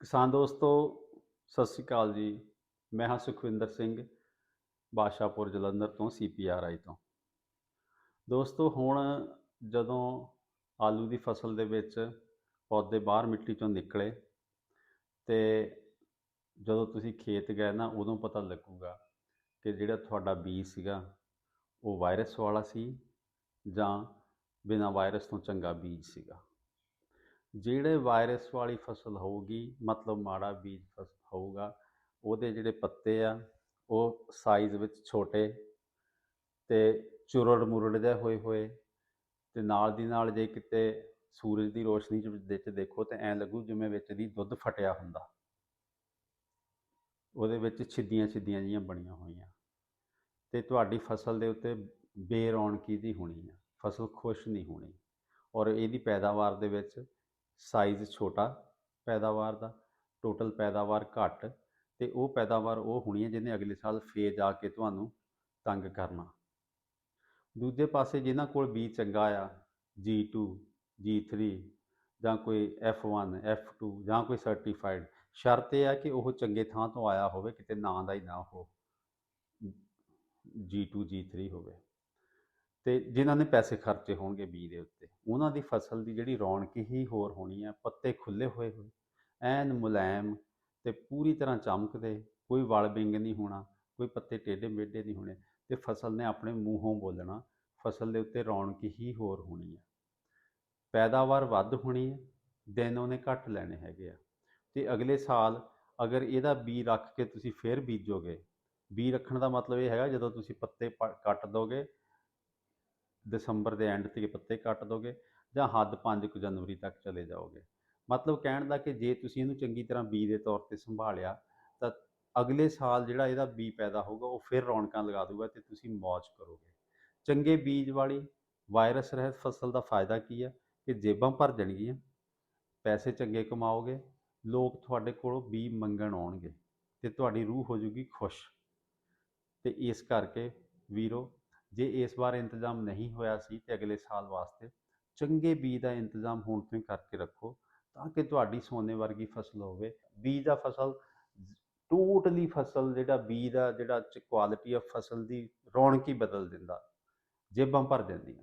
ਕਿਸਾਨ ਦੋਸਤੋ, ਸਤਿ ਸ੍ਰੀ ਅਕਾਲ ਜੀ। ਮੈਂ ਹਾਂ ਸੁਖਵਿੰਦਰ ਸਿੰਘ, ਬਾਦਸ਼ਾਹਪੁਰ ਜਲੰਧਰ ਤੋਂ ਸੀਪੀਆਰਆਈ ਤੋਂ। ਦੋਸਤੋ, ਹੁਣ ਜਦੋਂ ਆਲੂ ਦੀ ਫਸਲ ਦੇ ਵਿੱਚ ਪੌਦੇ ਬਾਹਰ ਮਿੱਟੀ ਚੋਂ ਨਿਕਲੇ ਤੇ ਜਦੋਂ ਤੁਸੀਂ ਖੇਤ ਗਏ ਨਾ, ਉਦੋਂ ਪਤਾ ਲੱਗੂਗਾ ਕਿ ਜਿਹੜਾ ਤੁਹਾਡਾ ਬੀਜ ਸੀਗਾ, ਉਹ ਵਾਇਰਸ ਵਾਲਾ ਸੀ ਜਾਂ ਬਿਨਾਂ ਵਾਇਰਸ ਤੋਂ ਚੰਗਾ ਬੀਜ ਸੀਗਾ। ਜਿਹੜੇ ਵਾਇਰਸ ਵਾਲੀ ਫਸਲ ਹੋਊਗੀ, ਮਤਲਬ ਮਾੜਾ ਬੀਜ ਫਸਲ ਹੋਊਗਾ, ਉਹਦੇ ਜਿਹੜੇ ਪੱਤੇ ਆ, ਉਹ ਸਾਈਜ਼ ਵਿੱਚ ਛੋਟੇ ਤੇ ਚੁਰੜ ਮੁਰੜ ਜਿਹੇ ਹੋਏ ਹੋਏ ਤੇ ਨਾਲ ਦੀ ਨਾਲ ਜੇ ਕਿਤੇ ਸੂਰਜ ਦੀ ਰੋਸ਼ਨੀ ਚ ਵਿੱਚ ਦੇਖੋ ਤੇ ਐਂ ਲੱਗੂ ਜਿਵੇਂ ਵਿੱਚ ਦੀ ਦੁੱਧ ਫਟਿਆ ਹੁੰਦਾ। ਉਹਦੇ ਵਿੱਚ ਛਿੱਦੀਆਂ ਛਿੱਦੀਆਂ ਜੀਆਂ ਬਣੀਆਂ ਹੋਈਆਂ। ਤੇ ਤੁਹਾਡੀ ਫਸਲ ਦੇ ਉੱਤੇ ਬੇਰੌਣਕੀ ਦੀ ਹੋਣੀ ਆ, ਫਸਲ ਖੁਸ਼ ਨਹੀਂ ਹੋਣੀ। ਔਰ ਇਹਦੀ ਪੈਦਾਵਾਰ ਦੇ ਵਿੱਚ ਸਾਈਜ਼ ਛੋਟਾ ਪੈਦਾਵਾਰ ਦਾ ਟੋਟਲ ਪੈਦਾਵਾਰ ਘੱਟ ਤੇ ਉਹ ਪੈਦਾਵਾਰ ਉਹ ਹੋਣੀ ਹੈ ਜਿਹਨੇ ਅਗਲੇ ਸਾਲ ਫੇਜ ਆ ਕੇ ਤੁਹਾਨੂੰ ਤੰਗ ਕਰਨਾ। ਦੂਜੇ ਪਾਸੇ ਜਿਨ੍ਹਾਂ ਕੋਲ ਬੀ ਚੰਗਾ ਆ G2 G3 ਜਾਂ ਕੋਈ F1 F2 ਜਾਂ ਕੋਈ ਸਰਟੀਫਾਈਡ ਸ਼ਰਤ ਇਹ ਆ ਕਿ ਉਹ ਚੰਗੇ ਥਾਂ ਤੋਂ ਆਇਆ ਹੋਵੇ, ਕਿਤੇ ਨਾਂ ਦਾ ਹੀ ਨਾ ਹੋ G2 G3 ਹੋਵੇ। ਤੇ ਜਿਨ੍ਹਾਂ ਨੇ ਪੈਸੇ ਖਰਚੇ ਹੋਣਗੇ ਬੀ ਦੇ ਉੱਤੇ, ਉਹਨਾਂ ਦੀ ਫਸਲ ਦੀ ਜਿਹੜੀ ਰੌਣਕ ਹੀ ਹੋਰ ਹੋਣੀ ਹੈ ਪੱਤੇ ਖੁੱਲੇ ਹੋਏ ਹੋਏ ਐਨ ਮੁਲਾਇਮ ਤੇ ਪੂਰੀ ਤਰ੍ਹਾਂ ਚਮਕਦੇ, ਕੋਈ ਵਲ ਬਿੰਗ ਨਹੀਂ ਹੋਣਾ, ਕੋਈ ਪੱਤੇ ਟੇਢੇ ਮੇਢੇ ਨਹੀਂ ਹੋਣੇ ਤੇ ਫਸਲ ਨੇ ਆਪਣੇ ਮੂੰਹੋਂ ਬੋਲਣਾ, ਫਸਲ ਦੇ ਉੱਤੇ ਰੌਣਕ ਹੀ ਹੋਰ ਹੋਣੀ ਹੈ ਪੈਦਾਵਾਰ ਵੱਧ ਹੋਣੀ ਹੈ ਦਿਨ ਉਹਨੇ ਘੱਟ ਲੈਣੇ ਹੈਗੇ ਆ। ਤੇ ਅਗਲੇ ਸਾਲ ਅਗਰ ਇਹਦਾ ਬੀ ਰੱਖ ਕੇ ਤੁਸੀਂ ਫੇਰ ਬੀਜੋਗੇ ਬੀ ਰੱਖਣ ਦਾ ਮਤਲਬ ਇਹ ਹੈਗਾ ਜਦੋਂ ਤੁਸੀਂ ਪੱਤੇ ਪ- ਕੱਟ ਦੋਗੇ ਦਸੰਬਰ ਦੇ ਐਂਡ ਤੇ ਪੱਤੇ ਕੱਟ ਦੋਗੇ ਜਾਂ ਹੱਦ 5 ਕੁ ਜਨਵਰੀ ਤੱਕ ਚਲੇ ਜਾਓਗੇ। ਮਤਲਬ ਕਹਿਣ ਦਾ ਕਿ ਜੇ ਤੁਸੀਂ ਇਹਨੂੰ ਚੰਗੀ ਤਰ੍ਹਾਂ ਬੀ ਦੇ ਤੌਰ ਤੇ ਸੰਭਾਲਿਆ, ਤਾਂ ਅਗਲੇ ਸਾਲ ਜਿਹੜਾ ਇਹਦਾ ਬੀ ਪੈਦਾ ਹੋਊਗਾ, ਉਹ ਫਿਰ ਰੌਣਕਾਂ ਲਗਾ ਦੂਗਾ ਤੇ ਤੁਸੀਂ ਮौज ਕਰੋਗੇ। ਚੰਗੇ ਬੀਜ ਵਾਲੀ ਵਾਇਰਸ ਰਹਿਤ ਫਸਲ ਦਾ ਫਾਇਦਾ ਕੀ ਹੈ ਕਿ ਜੇਬਾਂ ਭਰ ਜਾਣਗੀਆਂ, ਪੈਸੇ ਚੰਗੇ ਕਮਾਓਗੇ, ਲੋਕ ਤੁਹਾਡੇ ਕੋਲੋਂ ਬੀ ਮੰਗਣ ਆਉਣਗੇ ਤੇ ਤੁਹਾਡੀ ਰੂਹ ਹੋ ਜੂਗੀ ਖੁਸ਼। ਤੇ ਇਸ ਕਰਕੇ ਵੀਰੋ ਜੇ ਇਸ ਵਾਰ ਇੰਤਜ਼ਾਮ ਨਹੀਂ ਹੋਇਆ ਸੀ ਤੇ ਅਗਲੇ ਸਾਲ ਵਾਸਤੇ ਚੰਗੇ ਬੀਜ ਦਾ ਇੰਤਜ਼ਾਮ ਹੁਣ ਤੋਂ ਹੀ ਕਰਕੇ ਰੱਖੋ ਤਾਂ ਕਿ ਤੁਹਾਡੀ ਸੋਨੇ ਵਰਗੀ ਫਸਲ ਹੋਵੇ। ਬੀਜ ਦਾ ਫਸਲ ਟੋਟਲੀ ਫਸਲ ਜਿਹੜਾ ਬੀਜ ਦਾ ਜਿਹੜਾ ਕੁਆਲਿਟੀ ਆਫ ਫਸਲ ਦੀ ਰੌਣਕ ਹੀ ਬਦਲ ਦਿੰਦਾ। ਜੇਬਾਂ ਭਰ ਜਾਂਦੀਆਂ